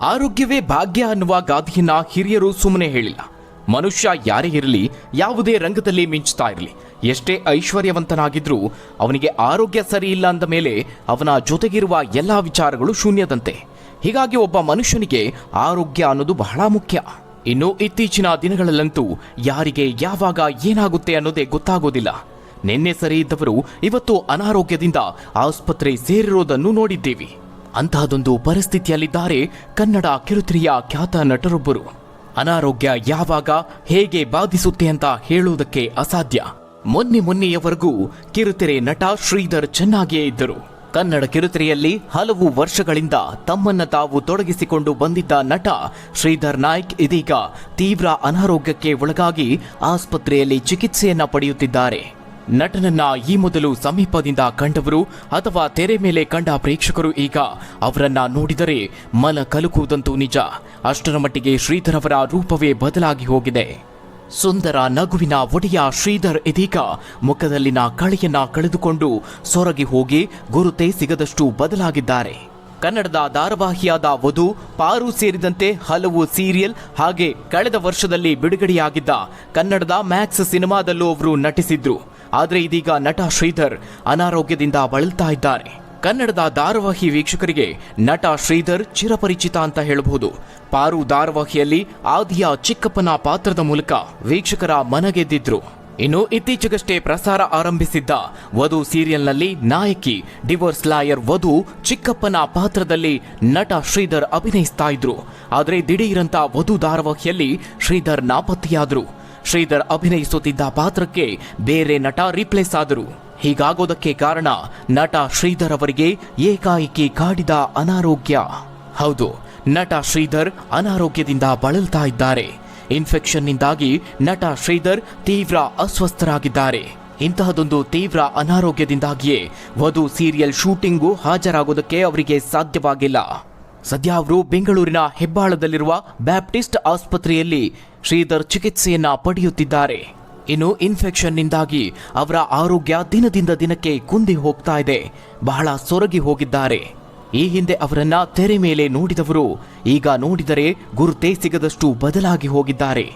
ಆರೋಗ್ಯವೇ ಭಾಗ್ಯ ಅನ್ನುವ ಗಾದೆಯನ್ನ ಹಿರಿಯರು ಸುಮ್ಮನೆ ಹೇಳಿಲ್ಲ. ಮನುಷ್ಯ ಯಾರೇ ಇರಲಿ, ಯಾವುದೇ ರಂಗದಲ್ಲಿ ಮಿಂಚ್ತಾ ಇರಲಿ. ಎಷ್ಟೇ ಐಶ್ವರ್ಯವಂತನಾಗಿದ್ರೂ ಅವನಿಗೆ ಆರೋಗ್ಯ ಸರಿ ಇಲ್ಲ ಅಂದ ಮೇಲೆ ಅವನ ಜೊತೆಗಿರುವ ಎಲ್ಲ ವಿಚಾರಗಳು ಶೂನ್ಯದಂತೆ. ಹೀಗಾಗಿ ಒಬ್ಬ ಮನುಷ್ಯನಿಗೆ ಆರೋಗ್ಯ ಅನ್ನೋದು ಬಹಳ ಮುಖ್ಯ. ಇನ್ನು ಇತ್ತೀಚಿನ ದಿನಗಳಲ್ಲಂತೂ ಯಾರಿಗೆ ಯಾವಾಗ ಏನಾಗುತ್ತೆ ಅನ್ನೋದೇ ಗೊತ್ತಾಗೋದಿಲ್ಲ. ನಿನ್ನೆ ಸರಿ ಇದ್ದವರು ಇವತ್ತು ಅನಾರೋಗ್ಯದಿಂದ ಆಸ್ಪತ್ರೆ ಸೇರಿರೋದನ್ನು ನೋಡಿದ್ದೀವಿ. ಅಂತಹದೊಂದು ಪರಿಸ್ಥಿತಿಯಲ್ಲಿದ್ದಾರೆ ಕನ್ನಡ ಕಿರುತೆರೆಯ ಖ್ಯಾತ ನಟರೊಬ್ಬರು. ಅನಾರೋಗ್ಯ ಯಾವಾಗ, ಹೇಗೆ ಬಾಧಿಸುತ್ತೆ ಅಂತ ಹೇಳುವುದಕ್ಕೆ ಅಸಾಧ್ಯ. ಮೊನ್ನೆ ಮೊನ್ನೆಯವರೆಗೂ ಕಿರುತೆರೆ ನಟ ಶ್ರೀಧರ್ ಚೆನ್ನಾಗಿಯೇ ಇದ್ದರು. ಕನ್ನಡ ಕಿರುತೆರೆಯಲ್ಲಿ ಹಲವು ವರ್ಷಗಳಿಂದ ತಮ್ಮನ್ನ ತಾವು ತೊಡಗಿಸಿಕೊಂಡು ಬಂದಿದ್ದ ನಟ ಶ್ರೀಧರ್ ನಾಯ್ಕ್ ಇದೀಗ ತೀವ್ರ ಅನಾರೋಗ್ಯಕ್ಕೆ ಒಳಗಾಗಿ ಆಸ್ಪತ್ರೆಯಲ್ಲಿ ಚಿಕಿತ್ಸೆಯನ್ನ ಪಡೆಯುತ್ತಿದ್ದಾರೆ. ನಟನನ್ನ ಈ ಮೊದಲು ಸಮೀಪದಿಂದ ಕಂಡವರು ಅಥವಾ ತೆರೆ ಮೇಲೆ ಕಂಡ ಪ್ರೇಕ್ಷಕರು ಈಗ ಅವರನ್ನ ನೋಡಿದರೆ ಮನ ಕಲುಕುವುದಂತೂ ನಿಜ. ಅಷ್ಟರ ಮಟ್ಟಿಗೆ ಶ್ರೀಧರ್ ಅವರ ರೂಪವೇ ಬದಲಾಗಿ ಹೋಗಿದೆ. ಸುಂದರ ನಗುವಿನ ಒಡೆಯ ಶ್ರೀಧರ್ ಇದೀಗ ಮುಖದಲ್ಲಿನ ಕಳೆಯನ್ನ ಕಳೆದುಕೊಂಡು ಸೊರಗಿ ಹೋಗಿ ಗುರುತೇ ಸಿಗದಷ್ಟು ಬದಲಾಗಿದ್ದಾರೆ. ಕನ್ನಡದ ಧಾರಾವಾಹಿಯಾದ ವಧು ಪಾರು ಸೇರಿದಂತೆ ಹಲವು ಸೀರಿಯಲ್ ಹಾಗೆ ಕಳೆದ ವರ್ಷದಲ್ಲಿ ಬಿಡುಗಡೆಯಾಗಿದ್ದ ಕನ್ನಡದ ಮ್ಯಾಕ್ಸ್ ಸಿನಿಮಾದಲ್ಲೂ ಅವರು ನಟಿಸಿದ್ರು. ಆದರೆ ಇದೀಗ ನಟ ಶ್ರೀಧರ್ ಅನಾರೋಗ್ಯದಿಂದ ಬಳಲ್ತಾ ಇದ್ದಾರೆ ಕನ್ನಡದ ಧಾರಾವಾಹಿ ವೀಕ್ಷಕರಿಗೆ ನಟ ಶ್ರೀಧರ್ ಚಿರಪರಿಚಿತ ಅಂತ ಹೇಳಬಹುದು. ಪಾರು ಧಾರಾವಾಹಿಯಲ್ಲಿ ಆದಿಯ ಚಿಕ್ಕಪ್ಪನ ಪಾತ್ರದ ಮೂಲಕ ವೀಕ್ಷಕರ ಮನಗೆದ್ದಿದ್ರು. ಇನ್ನು ಇತ್ತೀಚೆಗಷ್ಟೇ ಪ್ರಸಾರ ಆರಂಭಿಸಿದ್ದ ವಧು ಸೀರಿಯಲ್ನಲ್ಲಿ ನಾಯಕಿ, ಡಿವೋರ್ಸ್ ಲಾಯರ್ ವಧು ಚಿಕ್ಕಪ್ಪನ ಪಾತ್ರದಲ್ಲಿ ನಟ ಶ್ರೀಧರ್ ಅಭಿನಯಿಸ್ತಾ ಇದ್ರು. ಆದರೆ ದಿಢೀರಂತ ವಧು ಧಾರಾವಾಹಿಯಲ್ಲಿ ಶ್ರೀಧರ್ ನಾಪತ್ತೆಯಾದ್ರು. ಶ್ರೀಧರ್ ಅಭಿನಯಿಸುತ್ತಿದ್ದ ಪಾತ್ರಕ್ಕೆ ಬೇರೆ ನಟ ರಿಪ್ಲೇಸ್ ಆದರು. ಹೀಗಾಗೋದಕ್ಕೆ ಕಾರಣ ನಟ ಶ್ರೀಧರ್ ಅವರಿಗೆ ಏಕಾಏಕಿ ಕಾಡಿದ ಅನಾರೋಗ್ಯ. ಹೌದು, ನಟ ಶ್ರೀಧರ್ ಅನಾರೋಗ್ಯದಿಂದ ಬಳಲ್ತಾ ಇದ್ದಾರೆ. ಇನ್ಫೆಕ್ಷನ್ನಿಂದಾಗಿ ನಟ ಶ್ರೀಧರ್ ತೀವ್ರ ಅಸ್ವಸ್ಥರಾಗಿದ್ದಾರೆ. ಇಂತಹದೊಂದು ತೀವ್ರ ಅನಾರೋಗ್ಯದಿಂದಾಗಿಯೇ ವಧು ಸೀರಿಯಲ್ ಶೂಟಿಂಗು ಹಾಜರಾಗೋದಕ್ಕೆ ಅವರಿಗೆ ಸಾಧ್ಯವಾಗಿಲ್ಲ. ಸದ್ಯ ಅವರು ಬೆಂಗಳೂರಿನ ಹೆಬ್ಬಾಳದಲ್ಲಿರುವ ಬ್ಯಾಪ್ಟಿಸ್ಟ್ ಆಸ್ಪತ್ರೆಯಲ್ಲಿ ಶ್ರೀಧರ್ ಚಿಕಿತ್ಸೆಯನ್ನ ಪಡೆಯುತ್ತಿದ್ದಾರೆ. ಇನ್ನು ಇನ್ಫೆಕ್ಷನ್ನಿಂದಾಗಿ ಅವರ ಆರೋಗ್ಯ ದಿನದಿಂದ ದಿನಕ್ಕೆ ಕುಂದಿ ಹೋಗ್ತಾ ಇದೆ. ಬಹಳ ಸೊರಗಿ ಹೋಗಿದ್ದಾರೆ. ಈ ಹಿಂದೆ ಅವರನ್ನ ತೆರೆ ಮೇಲೆ ನೋಡಿದವರು ಈಗ ನೋಡಿದರೆ ಗುರುತೇ ಸಿಗದಷ್ಟು ಬದಲಾಗಿ ಹೋಗಿದ್ದಾರೆ.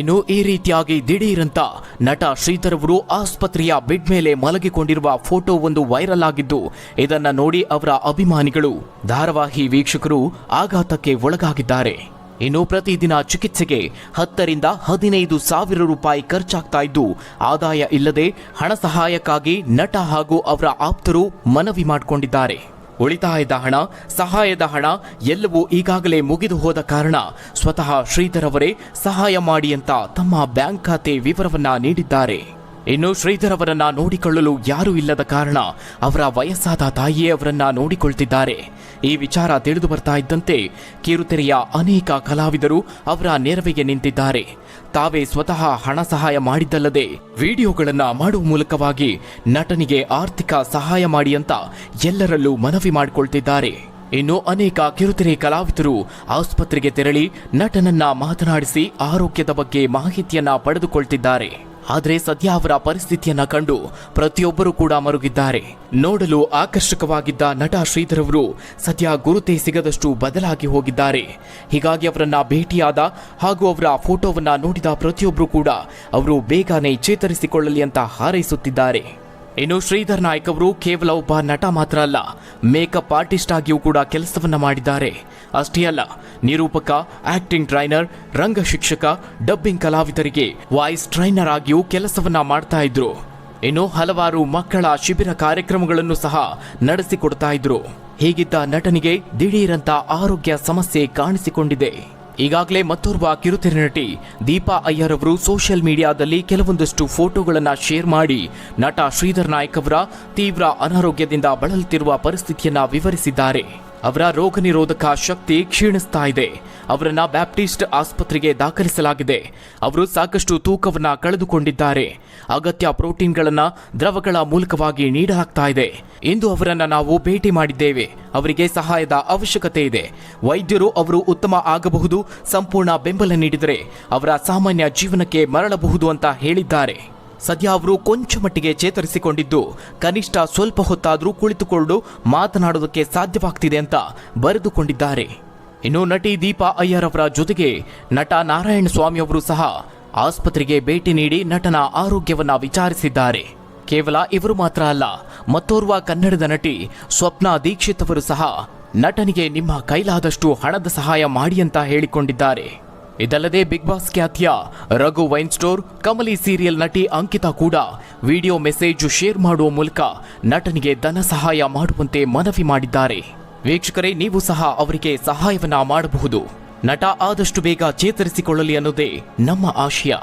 ಇನ್ನು ಈ ರೀತಿಯಾಗಿ ದಿಢೀರಂತ ನಟ ಶ್ರೀಧರ್ ಅವರು ಆಸ್ಪತ್ರೆಯ ಬೆಡ್ ಮೇಲೆ ಮಲಗಿಕೊಂಡಿರುವ ಫೋಟೋ ಒಂದು ವೈರಲ್ ಆಗಿದ್ದು, ಇದನ್ನ ನೋಡಿ ಅವರ ಅಭಿಮಾನಿಗಳು, ಧಾರಾವಾಹಿ ವೀಕ್ಷಕರು ಆಘಾತಕ್ಕೆ ಒಳಗಾಗಿದ್ದಾರೆ. ಇನ್ನು ಪ್ರತಿದಿನ ಚಿಕಿತ್ಸೆಗೆ ಹತ್ತರಿಂದ ಹದಿನೈದು ಸಾವಿರ ರೂಪಾಯಿ ಖರ್ಚಾಗ್ತಾ ಇದ್ದು, ಆದಾಯ ಇಲ್ಲದೆ ಹಣ ಸಹಾಯಕ್ಕಾಗಿ ನಟ ಹಾಗೂ ಅವರ ಆಪ್ತರು ಮನವಿ ಮಾಡಿಕೊಂಡಿದ್ದಾರೆ. ಉಳಿತಾಯದ ಹಣ, ಸಹಾಯದ ಹಣ ಎಲ್ಲವೂ ಈಗಾಗಲೇ ಮುಗಿದು ಹೋದ ಕಾರಣ ಸ್ವತಃ ಶ್ರೀಧರ್ ಅವರೇ ಸಹಾಯ ಮಾಡಿ ಅಂತ ತಮ್ಮ ಬ್ಯಾಂಕ್ ಖಾತೆ ವಿವರವನ್ನ ನೀಡಿದ್ದಾರೆ. ಇನ್ನು ಶ್ರೀಧರ್ ಅವರನ್ನ ನೋಡಿಕೊಳ್ಳಲು ಯಾರೂ ಇಲ್ಲದ ಕಾರಣ ಅವರ ವಯಸ್ಸಾದ ತಾಯಿಯೇ ಅವರನ್ನ ನೋಡಿಕೊಳ್ತಿದ್ದಾರೆ. ಈ ವಿಚಾರ ತಿಳಿದು ಬರ್ತಾ ಇದ್ದಂತೆ ಕಿರುತೆರೆಯ ಅನೇಕ ಕಲಾವಿದರು ಅವರ ನೆರವಿಗೆ ನಿಂತಿದ್ದಾರೆ. ತಾವೇ ಸ್ವತಃ ಹಣ ಸಹಾಯ ಮಾಡಿದ್ದಲ್ಲದೆ ವಿಡಿಯೋಗಳನ್ನ ಮಾಡುವ ಮೂಲಕವಾಗಿ ನಟನಿಗೆ ಆರ್ಥಿಕ ಸಹಾಯ ಮಾಡಿ ಅಂತ ಎಲ್ಲರಲ್ಲೂ ಮನವಿ ಮಾಡಿಕೊಳ್ತಿದ್ದಾರೆ. ಇನ್ನು ಅನೇಕ ಕಿರುತೆರೆ ಕಲಾವಿದರು ಆಸ್ಪತ್ರೆಗೆ ತೆರಳಿ ನಟನನ್ನ ಮಾತನಾಡಿಸಿ ಆರೋಗ್ಯದ ಬಗ್ಗೆ ಮಾಹಿತಿಯನ್ನ ಪಡೆದುಕೊಳ್ತಿದ್ದಾರೆ. ಆದರೆ ಸದ್ಯ ಅವರ ಪರಿಸ್ಥಿತಿಯನ್ನ ಕಂಡು ಪ್ರತಿಯೊಬ್ಬರು ಕೂಡ ಮರುಗಿದ್ದಾರೆ. ನೋಡಲು ಆಕರ್ಷಕವಾಗಿದ್ದ ನಟ ಶ್ರೀಧರ್ ಅವರು ಸದ್ಯ ಗುರುತೇ ಸಿಗದಷ್ಟು ಬದಲಾಗಿ ಹೋಗಿದ್ದಾರೆ. ಹೀಗಾಗಿ ಅವರನ್ನ ಭೇಟಿಯಾದ ಹಾಗೂ ಅವರ ಫೋಟೋವನ್ನ ನೋಡಿದ ಪ್ರತಿಯೊಬ್ಬರು ಕೂಡ ಅವರು ಬೇಗನೆ ಚೇತರಿಸಿಕೊಳ್ಳಲಿ ಅಂತ ಹಾರೈಸುತ್ತಿದ್ದಾರೆ. ಇನ್ನು ಶ್ರೀಧರ್ ನಾಯ್ಕ್ ಅವರು ಕೇವಲ ಒಬ್ಬ ನಟ ಮಾತ್ರ ಅಲ್ಲ, ಮೇಕಪ್ ಆರ್ಟಿಸ್ಟ್ ಆಗಿಯೂ ಕೂಡ ಕೆಲಸವನ್ನ ಮಾಡಿದ್ದಾರೆ. ಅಷ್ಟೇ ಅಲ್ಲ, ನಿರೂಪಕ ಆಕ್ಟಿಂಗ್ ಟ್ರೈನರ್ ರಂಗ ಶಿಕ್ಷಕ ಡಬ್ಬಿಂಗ್ ಕಲಾವಿದರಿಗೆ ವಾಯ್ಸ್ ಟ್ರೈನರ್ ಆಗಿಯೂ ಕೆಲಸವನ್ನ ಮಾಡ್ತಾ ಇದ್ರು. ಇನ್ನು ಹಲವಾರು ಮಕ್ಕಳ ಶಿಬಿರ ಕಾರ್ಯಕ್ರಮಗಳನ್ನು ಸಹ ನಡೆಸಿಕೊಡ್ತಾ ಇದ್ರು. ಹೀಗಿದ್ದ ನಟನಿಗೆ ದಿಢೀರಂತ ಆರೋಗ್ಯ ಸಮಸ್ಯೆ ಕಾಣಿಸಿಕೊಂಡಿದೆ. ಈಗಾಗಲೇ ಮತ್ತೋರ್ವ ಕಿರುತೆರೆ ನಟಿ ದೀಪಾ ಅಯ್ಯರ್ ಅವರು ಸೋಷಿಯಲ್ ಮೀಡಿಯಾದಲ್ಲಿ ಕೆಲವೊಂದಷ್ಟು ಫೋಟೋಗಳನ್ನು ಶೇರ್ ಮಾಡಿ ನಟ ಶ್ರೀಧರ್ ನಾಯ್ಕ್ ಅವರ ತೀವ್ರ ಅನಾರೋಗ್ಯದಿಂದ ಬಳಲುತ್ತಿರುವ ಪರಿಸ್ಥಿತಿಯನ್ನು ವಿವರಿಸಿದ್ದಾರೆ. ಅವರ ರೋಗ ನಿರೋಧಕ ಶಕ್ತಿ ಕ್ಷೀಣಿಸ್ತಾ ಇದೆ. ಅವರನ್ನ ಬ್ಯಾಪ್ಟಿಸ್ಟ್ ಆಸ್ಪತ್ರೆಗೆ ದಾಖಲಿಸಲಾಗಿದೆ. ಅವರು ಸಾಕಷ್ಟು ತೂಕವನ್ನು ಕಳೆದುಕೊಂಡಿದ್ದಾರೆ. ಅಗತ್ಯ ಪ್ರೋಟೀನ್ಗಳನ್ನ ದ್ರವಗಳ ಮೂಲಕವಾಗಿ ನೀಡಲಾಗ್ತಾ ಇದೆ. ಇಂದು ಅವರನ್ನು ನಾವು ಭೇಟಿ ಮಾಡಿದ್ದೇವೆ. ಅವರಿಗೆ ಸಹಾಯದ ಅವಶ್ಯಕತೆ ಇದೆ. ವೈದ್ಯರು ಅವರು ಉತ್ತಮ ಆಗಬಹುದು, ಸಂಪೂರ್ಣ ಬೆಂಬಲ ನೀಡಿದರೆ ಅವರ ಸಾಮಾನ್ಯ ಜೀವನಕ್ಕೆ ಮರಳಬಹುದು ಅಂತ ಹೇಳಿದ್ದಾರೆ. ಸದ್ಯ ಅವರು ಕೊಂಚ ಮಟ್ಟಿಗೆ ಚೇತರಿಸಿಕೊಂಡಿದ್ದು. ಕನಿಷ್ಠ ಸ್ವಲ್ಪ ಹೊತ್ತಾದರೂ ಕುಳಿತುಕೊಂಡು ಮಾತನಾಡೋದಕ್ಕೆ ಸಾಧ್ಯವಾಗ್ತಿದೆ ಅಂತ ಬರೆದುಕೊಂಡಿದ್ದಾರೆ. ಇನ್ನು ನಟಿ ದೀಪಾ ಅಯ್ಯರ್ ಅವರ ಜೊತೆಗೆ ನಟ ನಾರಾಯಣ ಸ್ವಾಮಿ ಅವರು ಸಹ ಆಸ್ಪತ್ರೆಗೆ ಭೇಟಿ ನೀಡಿ ನಟನ ಆರೋಗ್ಯವನ್ನ ವಿಚಾರಿಸಿದ್ದಾರೆ. ಕೇವಲ ಇವರು ಮಾತ್ರ ಅಲ್ಲ, ಮತ್ತೋರ್ವ ಕನ್ನಡದ ನಟಿ ಸ್ವಪ್ನ ದೀಕ್ಷಿತ್ ಅವರು ಸಹ ನಟನಿಗೆ ನಿಮ್ಮ ಕೈಲಾದಷ್ಟು ಹಣದ ಸಹಾಯ ಮಾಡಿ ಅಂತ ಹೇಳಿಕೊಂಡಿದ್ದಾರೆ. ಇದಲ್ಲದೆ ಬಿಗ್ ಬಾಸ್ ಖ್ಯಾತಿಯ Raghu wine store, Kamali serial ನಟಿ ಅಂಕಿತಾ ಕೂಡ ವಿಡಿಯೋ ಮೆಸೇಜ್ ಶೇರ್ ಮಾಡುವ ಮೂಲಕ ನಟನಿಗೆ ಧನ ಸಹಾಯ ಮಾಡುವಂತೆ ಮನವಿ ಮಾಡಿದ್ದಾರೆ. ವೀಕ್ಷಕರೇ, ನೀವು ಸಹ ಅವರಿಗೆ ಸಹಾಯವನ್ನ ಮಾಡಬಹುದು. ನಟ ಆದಷ್ಟು ಬೇಗ ಚೇತರಿಸಿಕೊಳ್ಳಲಿ ಅನ್ನೋದೇ ನಮ್ಮ ಆಶಯ.